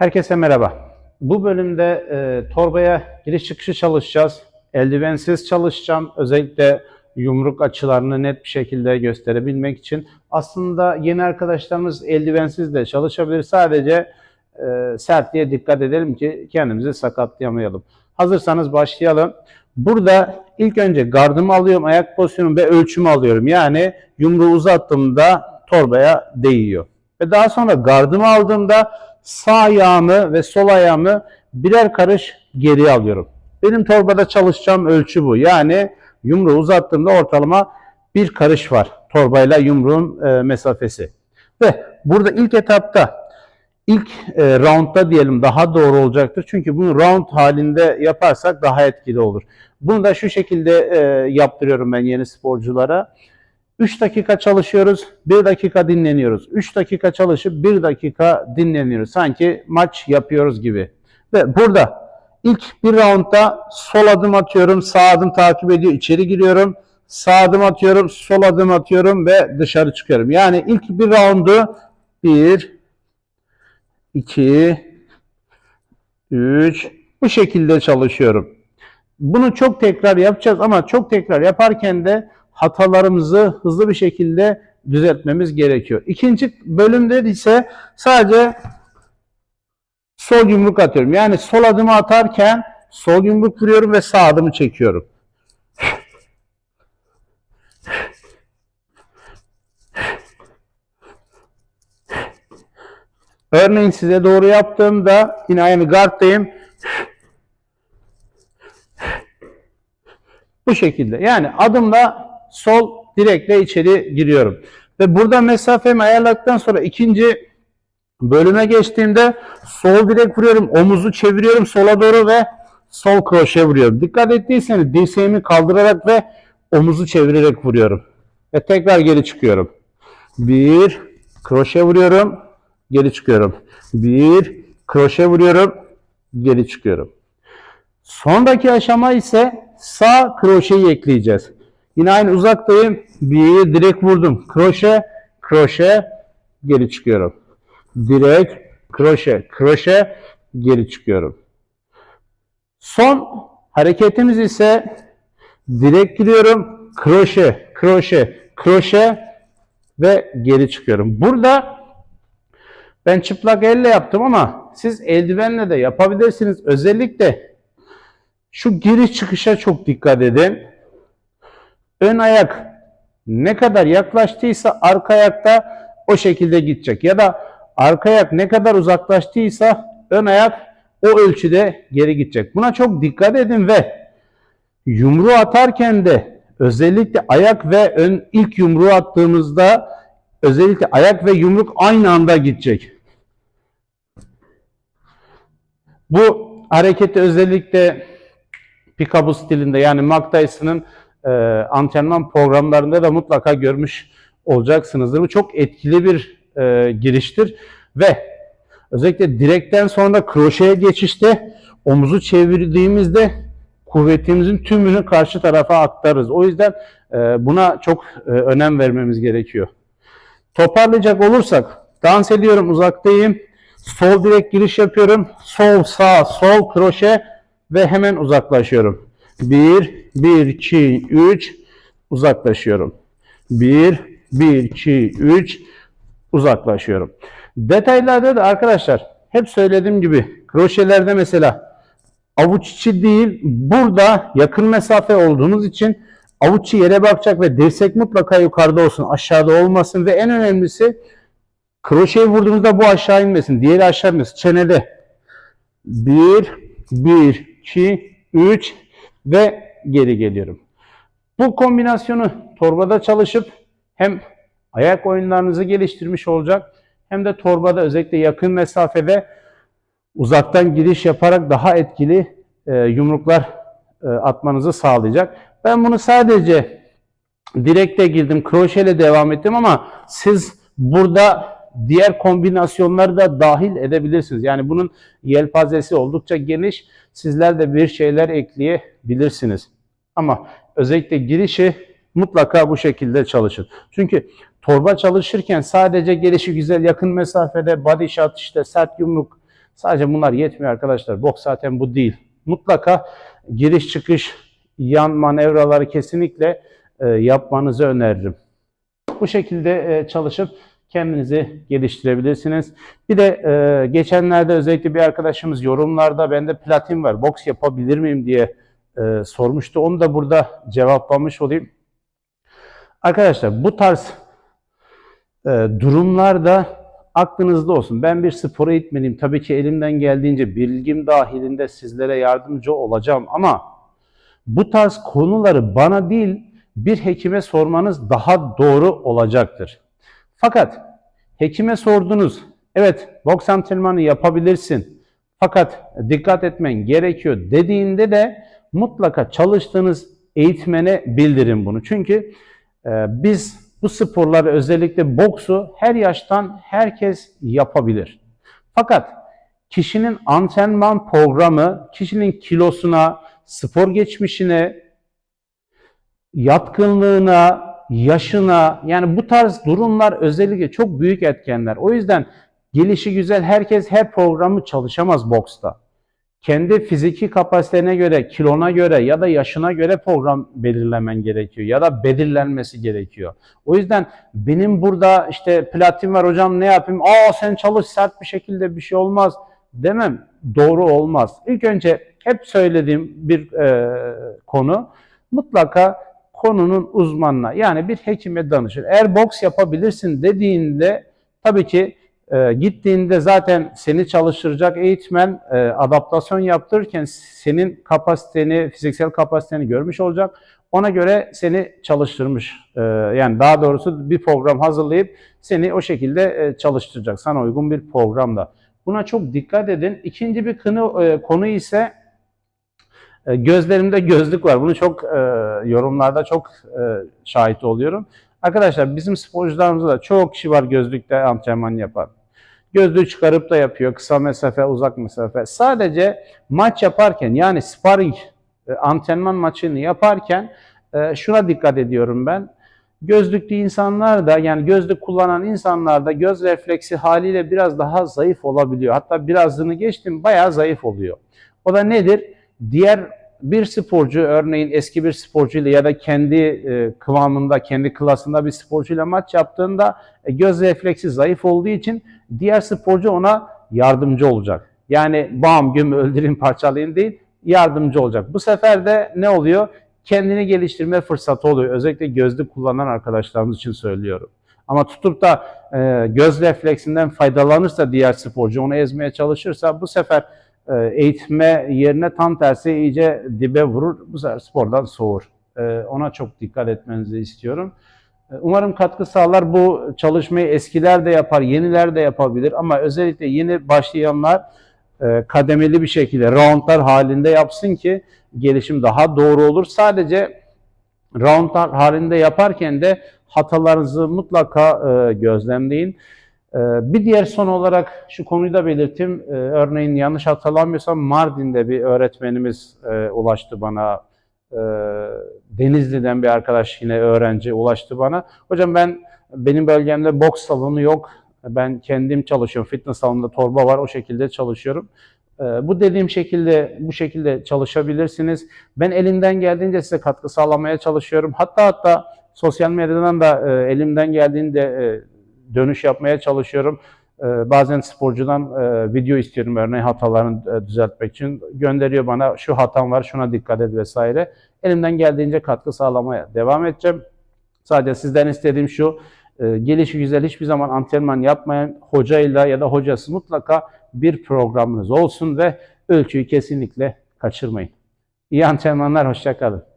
Herkese merhaba. Bu bölümde e, torbaya giriş çıkışı çalışacağız. Eldivensiz çalışacağım. Özellikle yumruk açılarını net bir şekilde gösterebilmek için. Aslında yeni arkadaşlarımız eldivensiz de çalışabilir. Sadece e, sertliğe dikkat edelim ki kendimizi sakatlayamayalım. Hazırsanız başlayalım. Burada ilk önce gardımı alıyorum, ayak pozisyonumu ve ölçümü alıyorum. Yani yumruğu uzattığımda torbaya değiyor. Ve daha sonra gardımı aldığımda sağ ayağımı ve sol ayağımı birer karış geriye alıyorum. Benim torbada çalışacağım ölçü bu. Yani yumruğu uzattığımda ortalama bir karış var. Torbayla yumruğun e, mesafesi. Ve burada ilk etapta ilk e, roundda diyelim daha doğru olacaktır. Çünkü bunu round halinde yaparsak daha etkili olur. Bunu da şu şekilde e, yaptırıyorum ben yeni sporculara. 3 dakika çalışıyoruz, 1 dakika dinleniyoruz. 3 dakika çalışıp 1 dakika dinleniyoruz. Sanki maç yapıyoruz gibi. Ve burada ilk bir roundda sol adım atıyorum, sağ adım takip ediyor, içeri giriyorum. Sağ adım atıyorum, sol adım atıyorum ve dışarı çıkıyorum. Yani ilk bir roundu 1, 2, 3 bu şekilde çalışıyorum. Bunu çok tekrar yapacağız ama çok tekrar yaparken de hatalarımızı hızlı bir şekilde düzeltmemiz gerekiyor. İkinci bölümde ise sadece sol yumruk atıyorum. Yani sol adımı atarken sol yumruk vuruyorum ve sağ adımı çekiyorum. Örneğin size doğru yaptığımda yine aynı guard'dayım. Bu şekilde. Yani adımla sol direkle içeri giriyorum. Ve burada mesafemi ayarladıktan sonra ikinci bölüme geçtiğimde sol direk vuruyorum. Omuzu çeviriyorum sola doğru ve sol kroşe vuruyorum. Dikkat ettiyseniz dirseğimi kaldırarak ve omuzu çevirerek vuruyorum. Ve tekrar geri çıkıyorum. Bir kroşe vuruyorum. Geri çıkıyorum. Bir kroşe vuruyorum. Geri çıkıyorum. Sonraki aşama ise sağ kroşeyi ekleyeceğiz. Yine aynı uzaktayım. Bir direk vurdum. Kroşe, kroşe, geri çıkıyorum. Direk, kroşe, kroşe, geri çıkıyorum. Son hareketimiz ise direk giriyorum. Kroşe, kroşe, kroşe ve geri çıkıyorum. Burada ben çıplak elle yaptım ama siz eldivenle de yapabilirsiniz. Özellikle şu giriş çıkışa çok dikkat edin. Ön ayak ne kadar yaklaştıysa arka ayakta o şekilde gidecek. Ya da arka ayak ne kadar uzaklaştıysa ön ayak o ölçüde geri gidecek. Buna çok dikkat edin ve yumruğu atarken de özellikle ayak ve ön ilk yumruğu attığımızda özellikle ayak ve yumruk aynı anda gidecek. Bu hareketi özellikle Picabo stilinde yani Mike Tyson'ın e, antrenman programlarında da mutlaka görmüş olacaksınızdır. Bu çok etkili bir e, giriştir ve özellikle direkten sonra kroşeye geçişte omuzu çevirdiğimizde kuvvetimizin tümünü karşı tarafa aktarırız. O yüzden e, buna çok e, önem vermemiz gerekiyor. Toparlayacak olursak dans ediyorum uzaktayım. Sol direk giriş yapıyorum. Sol sağ sol kroşe ve hemen uzaklaşıyorum. 1 1 2 3 uzaklaşıyorum. 1 1 2 3 uzaklaşıyorum. Detaylarda da arkadaşlar hep söylediğim gibi kroşelerde mesela avuç içi değil burada yakın mesafe olduğunuz için avuç içi yere bakacak ve dirsek mutlaka yukarıda olsun aşağıda olmasın ve en önemlisi kroşeyi vurduğunuzda bu aşağı inmesin diğeri aşağı inmesin çenede 1 1 2 3 ve geri geliyorum. Bu kombinasyonu torbada çalışıp hem ayak oyunlarınızı geliştirmiş olacak hem de torbada özellikle yakın mesafede uzaktan giriş yaparak daha etkili e, yumruklar e, atmanızı sağlayacak. Ben bunu sadece direkte girdim, kroşeyle devam ettim ama siz burada diğer kombinasyonları da dahil edebilirsiniz. Yani bunun yelpazesi oldukça geniş. Sizler de bir şeyler ekleyebilirsiniz. Ama özellikle girişi mutlaka bu şekilde çalışın. Çünkü torba çalışırken sadece gelişi güzel yakın mesafede body shot işte sert yumruk Sadece bunlar yetmiyor arkadaşlar. Boks zaten bu değil. Mutlaka giriş çıkış yan manevraları kesinlikle e, yapmanızı öneririm. Bu şekilde e, çalışıp kendinizi geliştirebilirsiniz. Bir de e, geçenlerde özellikle bir arkadaşımız yorumlarda bende platin var, boks yapabilir miyim diye e, sormuştu. Onu da burada cevaplamış olayım. Arkadaşlar bu tarz e, durumlarda aklınızda olsun. Ben bir spor eğitmeniyim. Tabii ki elimden geldiğince bilgim dahilinde sizlere yardımcı olacağım ama bu tarz konuları bana değil bir hekime sormanız daha doğru olacaktır. Fakat hekime sordunuz. Evet boks antrenmanı yapabilirsin. Fakat dikkat etmen gerekiyor dediğinde de mutlaka çalıştığınız eğitmene bildirin bunu. Çünkü e, biz bu sporları özellikle boksu her yaştan herkes yapabilir. Fakat kişinin antrenman programı kişinin kilosuna, spor geçmişine, yatkınlığına, yaşına yani bu tarz durumlar özellikle çok büyük etkenler. O yüzden gelişi güzel herkes her programı çalışamaz boksta. Kendi fiziki kapasitene göre, kilona göre ya da yaşına göre program belirlemen gerekiyor ya da belirlenmesi gerekiyor. O yüzden benim burada işte platin var hocam ne yapayım? Aa sen çalış sert bir şekilde bir şey olmaz demem. Doğru olmaz. İlk önce hep söylediğim bir e, konu mutlaka konunun uzmanına yani bir hekime danışır. Eğer boks yapabilirsin dediğinde tabii ki e, gittiğinde zaten seni çalıştıracak eğitmen e, adaptasyon yaptırırken senin kapasiteni, fiziksel kapasiteni görmüş olacak. Ona göre seni çalıştırmış. E, yani daha doğrusu bir program hazırlayıp seni o şekilde e, çalıştıracak. Sana uygun bir programda. Buna çok dikkat edin. İkinci bir konu, e, konu ise gözlerimde gözlük var. Bunu çok e, yorumlarda çok e, şahit oluyorum. Arkadaşlar bizim sporcularımızda da çok kişi var gözlükte antrenman yapan. Gözlüğü çıkarıp da yapıyor. Kısa mesafe, uzak mesafe. Sadece maç yaparken yani sparring e, antrenman maçını yaparken e, şuna dikkat ediyorum ben. Gözlüklü insanlar da yani gözlük kullanan insanlar da göz refleksi haliyle biraz daha zayıf olabiliyor. Hatta birazını geçtim bayağı zayıf oluyor. O da nedir? Diğer bir sporcu örneğin eski bir sporcuyla ya da kendi e, kıvamında, kendi klasında bir sporcuyla maç yaptığında e, göz refleksi zayıf olduğu için diğer sporcu ona yardımcı olacak. Yani bam güm öldüreyim parçalayayım değil yardımcı olacak. Bu sefer de ne oluyor? Kendini geliştirme fırsatı oluyor. Özellikle gözlük kullanan arkadaşlarımız için söylüyorum. Ama tutup da e, göz refleksinden faydalanırsa diğer sporcu onu ezmeye çalışırsa bu sefer eğitme yerine tam tersi iyice dibe vurur. Bu sefer spordan soğur. E, ona çok dikkat etmenizi istiyorum. E, umarım katkı sağlar. Bu çalışmayı eskiler de yapar, yeniler de yapabilir. Ama özellikle yeni başlayanlar e, kademeli bir şekilde roundlar halinde yapsın ki gelişim daha doğru olur. Sadece roundlar halinde yaparken de hatalarınızı mutlaka e, gözlemleyin. E, bir diğer son olarak şu konuyu da belirteyim. E, örneğin yanlış hatırlamıyorsam Mardin'de bir öğretmenimiz e, ulaştı bana. E, Denizli'den bir arkadaş yine öğrenci ulaştı bana. Hocam ben benim bölgemde boks salonu yok. Ben kendim çalışıyorum. Fitness salonunda torba var. O şekilde çalışıyorum. Ee, bu dediğim şekilde bu şekilde çalışabilirsiniz. Ben elimden geldiğince size katkı sağlamaya çalışıyorum. Hatta hatta sosyal medyadan da e, elimden geldiğinde e, dönüş yapmaya çalışıyorum. E, bazen sporcudan e, video istiyorum örneğin hatalarını e, düzeltmek için. Gönderiyor bana şu hatam var şuna dikkat et vesaire. Elimden geldiğince katkı sağlamaya devam edeceğim. Sadece sizden istediğim şu e, gelişi güzel hiçbir zaman antrenman yapmayan hocayla ya da hocasız mutlaka bir programınız olsun ve ölçüyü kesinlikle kaçırmayın. İyi antrenmanlar, hoşçakalın.